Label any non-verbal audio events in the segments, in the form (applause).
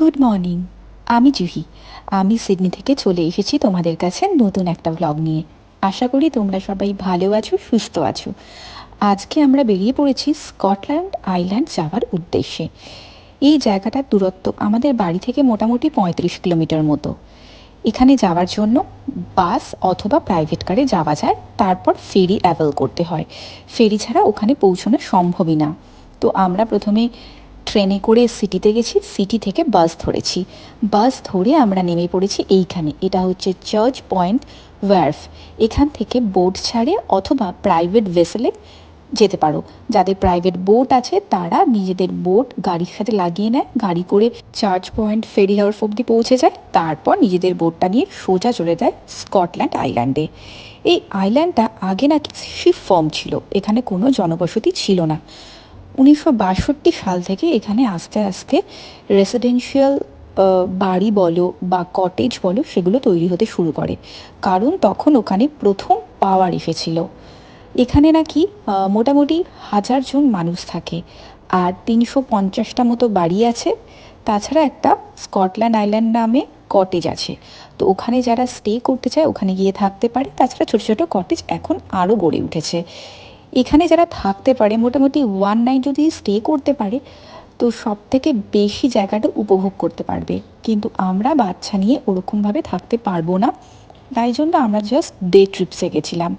Good morning আমি জুহি। আমি Sydney থেকে চলে এসেছি তোমাদের কাছে নতুন একটা ব্লগ নিয়ে। আশা করি তোমরা সবাই ভালো আছো, সুস্থ আছো। আজকে আমরা বেরিয়ে পড়েছি স্কটল্যান্ড আইল্যান্ড যাওয়ার উদ্দেশ্যে। এই জায়গাটার দূরত্ব আমাদের বাড়ি থেকে মোটামুটি পঁয়ত্রিশ কিলোমিটার মতো। এখানে যাওয়ার জন্য বাস অথবা প্রাইভেট কারে যাওয়া যায়, তারপর ফেরি অ্যাভেল করতে হয়। ফেরি ছাড়া ওখানে পৌঁছানো সম্ভবই না। তো আমরা প্রথমে ট্রেনে করে সিটিতে গেছি, সিটি থেকে বাস ধরেছি। বাস ধরে আমরা নেমে পড়েছি এইখানে। এটা হচ্ছে চার্চ পয়েন্ট ওয়ার্ফ। এখান থেকে বোট ছাড়ে অথবা প্রাইভেট ভেসেলে যেতে পারো। যাদের প্রাইভেট বোট আছে, তারা নিজেদের বোট গাড়ির সাথে লাগিয়ে নেয়, গাড়ি করে চার্চ পয়েন্ট ফেরি হাউস অব্দি পৌঁছে যায়, তারপর নিজেদের বোটটা নিয়ে সোজা চলে যায় স্কটল্যান্ড আইল্যান্ডে। এই আইল্যান্ডটা আগে নাকি শিপ ফর্ম ছিল, এখানে কোনো জনবসতি ছিল না। উনিশশো বাষট্টি সাল থেকে এখানে আস্তে আস্তে রেসিডেন্সিয়াল বাড়ি বলো বা কটেজ বলো সেগুলো তৈরি হতে শুরু করে। কারণ তখন ওখানে প্রথম পাওয়ার এসেছিল। এখানে নাকি মোটামুটি হাজার জন মানুষ থাকে আর তিনশো পঞ্চাশটা মতো বাড়ি আছে। তাছাড়া একটা স্কটল্যান্ড আইল্যান্ড নামে কটেজ আছে। তো ওখানে যারা স্টে করতে চায় ওখানে গিয়ে থাকতে পারে। তাছাড়া ছোটো ছোটো কটেজ এখন আরও গড়ে উঠেছে। এখানে যারা থাকতে পারে, মোটামুটি ওয়ান নাইট যদি স্টে করতে পারে, তো সব থেকে বেশি জায়গাটা উপভোগ করতে পারবে। কিন্তু আমরা বাচ্চা নিয়ে ওরকমভাবে থাকতে পারব না। তাই জন্য আমরা জাস্ট ডে ট্রিপসে গেছিলাম।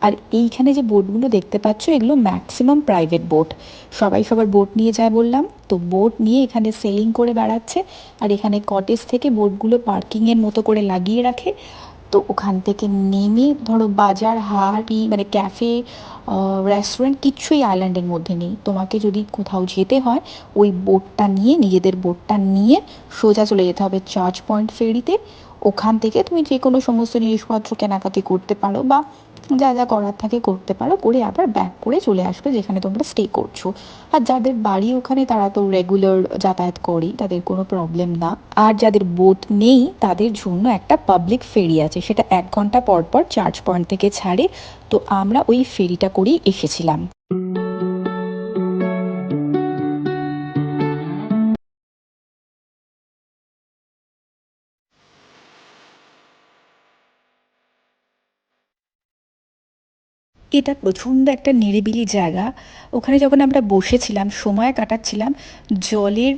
আর এইখানে যে বোটগুলো দেখতে পাচ্ছ, এগুলো ম্যাক্সিমাম প্রাইভেট বোট সবাই সবার বোট নিয়ে যায় বললাম। তো বোট নিয়ে এখানে সেলিং করে বেড়াচ্ছে। আর এখানে কটেজ থেকে বোটগুলো পার্কিংয়ের মতো করে লাগিয়ে রাখে। তো ওখান থেকে নেমে ধরো বাজার, হাট মানে ক্যাফে রেস্টুরেন্ট কিছুই আইল্যান্ডের মধ্যে নেই। তোমাকে যদি কোথাও যেতে হয়, ওই বোটটা নিয়ে, নিজেদের বোটটা নিয়ে সোজা চলে যেতে হবে চার্চ পয়েন্ট ফেরিতে ওখান থেকে তুমি যে কোনো সমস্ত জিনিসপত্র কেনাকাটি করতে পারো বা যা যা করার থাকে করতে পারো, করে আবার ব্যাক করে চলে আসবে যেখানে তোমরা স্টে করছ। আর যাদের বাড়ি ওখানে তারা তো রেগুলার যাতায়াত করে তাদের কোনো প্রবলেম না। আর যাদের বোট নেই, তাদের জন্য একটা পাবলিক ফেরি আছে, সেটা এক ঘণ্টা পর পর চার্জ পয়েন্ট থেকে ছাড়ে। তো আমরা ওই ফেরিটা করেই এসেছিলাম। এটা প্রচণ্ড একটা নিরিবিলি জায়গা। ওখানে যখন আমরা বসেছিলাম, সময় কাটাচ্ছিলাম, জলের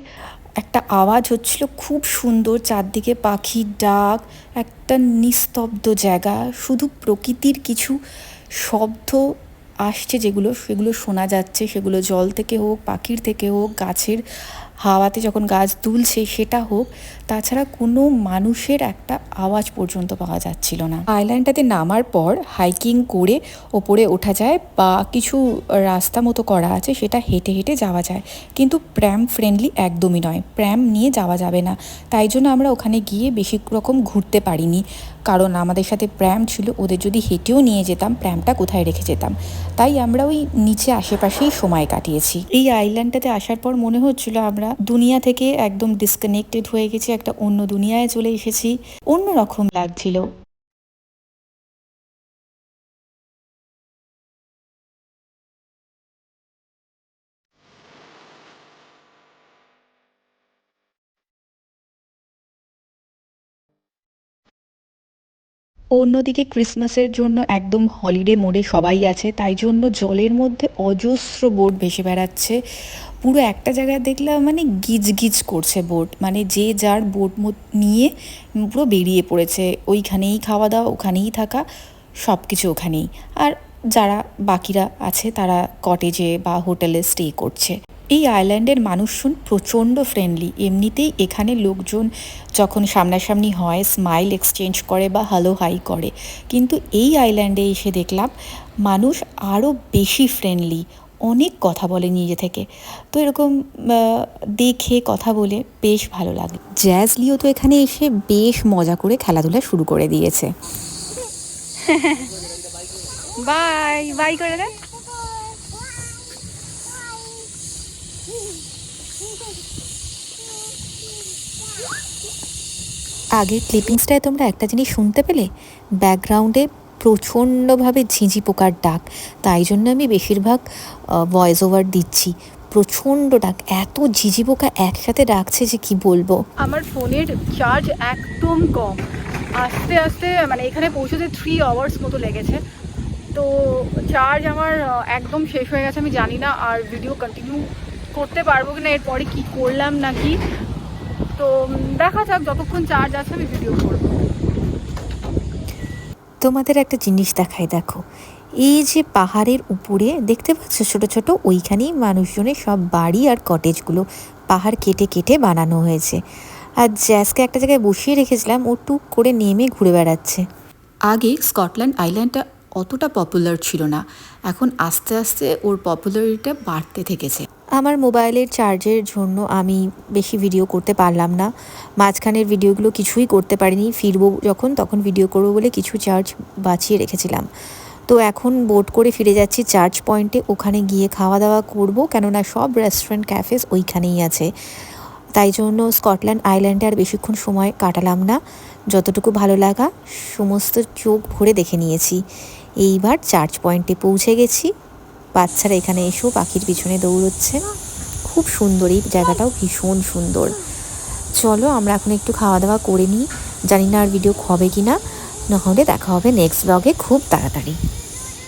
একটা আওয়াজ হচ্ছিল খুব সুন্দর, চারদিকে পাখির ডাক, একটা নিস্তব্ধ জায়গা। শুধু প্রকৃতির কিছু শব্দ আসছে যেগুলো, সেগুলো শোনা যাচ্ছে। সেগুলো জল থেকে হোক, পাখির থেকে হোক, গাছের হাওয়াতে যখন গাছ দুলছে, সেটা হোক, তাছাড়া কোনো মানুষের একটা আওয়াজ পর্যন্ত পাওয়া যাচ্ছিল না। আইল্যান্ডটাতে নামার পর হাইকিং করে ওপরে ওঠা যায় বা কিছু রাস্তা মতো করা আছে, সেটা হেঁটে হেঁটে যাওয়া যায়। কিন্তু প্র্যাম ফ্রেন্ডলি একদমই নয়। প্র্যাম নিয়ে যাওয়া যাবে না। তাই জন্য আমরা ওখানে গিয়ে বেশি রকম ঘুরতে পারিনি। কারণ আমাদের সাথে প্র্যাম ছিল, ওদের যদি হেঁটেও নিয়ে যেতাম প্র্যামটা কোথায় রেখে যেতাম? তাই আমরা ওই নিচে আশেপাশেই সময় কাটিয়েছি। এই আইল্যান্ডটাতে আসার পর মনে হচ্ছিল আমরা দুনিয়া থেকে একদম ডিসকানেক্টেড হয়ে গেছি, একটা অন্য দুনিয়ায় চলে এসেছি, অন্যরকম লাগছিল। অন্যদিকে ক্রিসমাসের জন্য একদম হলিডে মোডে সবাই আছে, তাই জন্য জলের মধ্যে অজস্র বোট ভেসে বেড়াচ্ছে। পুরো একটা জায়গায় দেখলাম মানে গিজ গিজ করছে বোট মানে যে যার বোট নিয়ে পুরো বেরিয়ে পড়েছে। ওইখানেই খাওয়া দাওয়া, ওখানেই থাকা সব কিছু ওখানেই। আর যারা বাকিরা আছে তারা কটেজে বা হোটেলে স্টে করছে। এই আইল্যান্ডের মানুষজন প্রচণ্ড ফ্রেন্ডলি এমনিতেই এখানে লোকজন যখন সামনাসামনি হয় স্মাইল এক্সচেঞ্জ করে বা হ্যালো হাই করে। কিন্তু এই আইল্যান্ডে এসে দেখলাম, মানুষ আরও বেশি ফ্রেন্ডলি অনেক কথা বলে নিজে থেকে। তো এরকম দেখে, কথা বলে বেশ ভালো লাগে। জ্যাজ লিও তো এখানে এসে বেশ মজা করে খেলাধুলা শুরু করে দিয়েছে। (laughs) বাই বাই করে দেন আগের ক্লিপিংসটায় তোমরা একটা জিনিস শুনতে পেলে? ব্যাকগ্রাউন্ডে প্রচণ্ডভাবে ঝিঁঝি পোকার ডাক। তাই জন্য আমি বেশিরভাগ ভয়েস ওভার দিচ্ছি। প্রচণ্ড ডাক। এত ঝিঝি পোকা একসাথে ডাকছে যে কি বলব? আমার ফোনের চার্জ একদম কম। আস্তে আস্তে মানে এখানে পৌঁছতে থ্রি আওয়ার্স মতো লেগেছে। তো চার্জ আমার একদম শেষ হয়ে গেছে, আমি জানি না। আর ভিডিও কন্টিনিউ করতে পারব কিনা এরপরে কি করলাম নাকি? তো দেখা যাক যতক্ষণ চার্জ আছে আমি ভিডিও করব। তোমাদের একটা জিনিস দেখাই দেখো। এই যে পাহাড়ের উপরে দেখতে পাচ্ছ ছোট ছোট ওইখানেই মানুষজনের সব বাড়ি আর কটেজগুলো পাহাড় কেটে কেটে বানানো হয়েছে। আর জ্যাসকে একটা জায়গায় বসিয়ে রেখেছিলাম ও টুক করে নেমে ঘুরে বেড়াচ্ছে। আগে স্কটল্যান্ড আইল্যান্ডটা অতটা পপুলার ছিল না। এখন আস্তে আস্তে ওর পপুলারিটা বাড়তে থেকেছে। আমার মোবাইলের চার্জের জন্য আমি বেশি ভিডিও করতে পারলাম না। মাঝখানের ভিডিওগুলো কিছুই করতে পারিনি। ফিরবো যখন, তখন ভিডিও করব বলে কিছু চার্জ বাঁচিয়ে রেখেছিলাম। তো এখন বোট করে ফিরে যাচ্ছি চার্জ পয়েন্টে ওখানে গিয়ে খাওয়া দাওয়া করব। কেননা সব রেস্টুরেন্ট ক্যাফেস ওইখানেই আছে। তাই জন্য স্কটল্যান্ড আইল্যান্ডে আর বেশিক্ষণ সময় কাটালাম না। যতটুকু ভালো লাগা, সমস্ত চোখ ভরে দেখে নিয়েছি। এইবার চার্জ পয়েন্টে পৌঁছে গেছি। বাচ্চারা এখানে এসেও পাখির পিছনে দৌড়চ্ছে। খুব সুন্দর, এই জায়গাটাও ভীষণ সুন্দর। চলো, আমরা এখন একটু খাওয়া দাওয়া করে নিই। জানি না আর ভিডিও হবে কি না নাহলে দেখা হবে নেক্সট ব্লগে খুব তাড়াতাড়ি।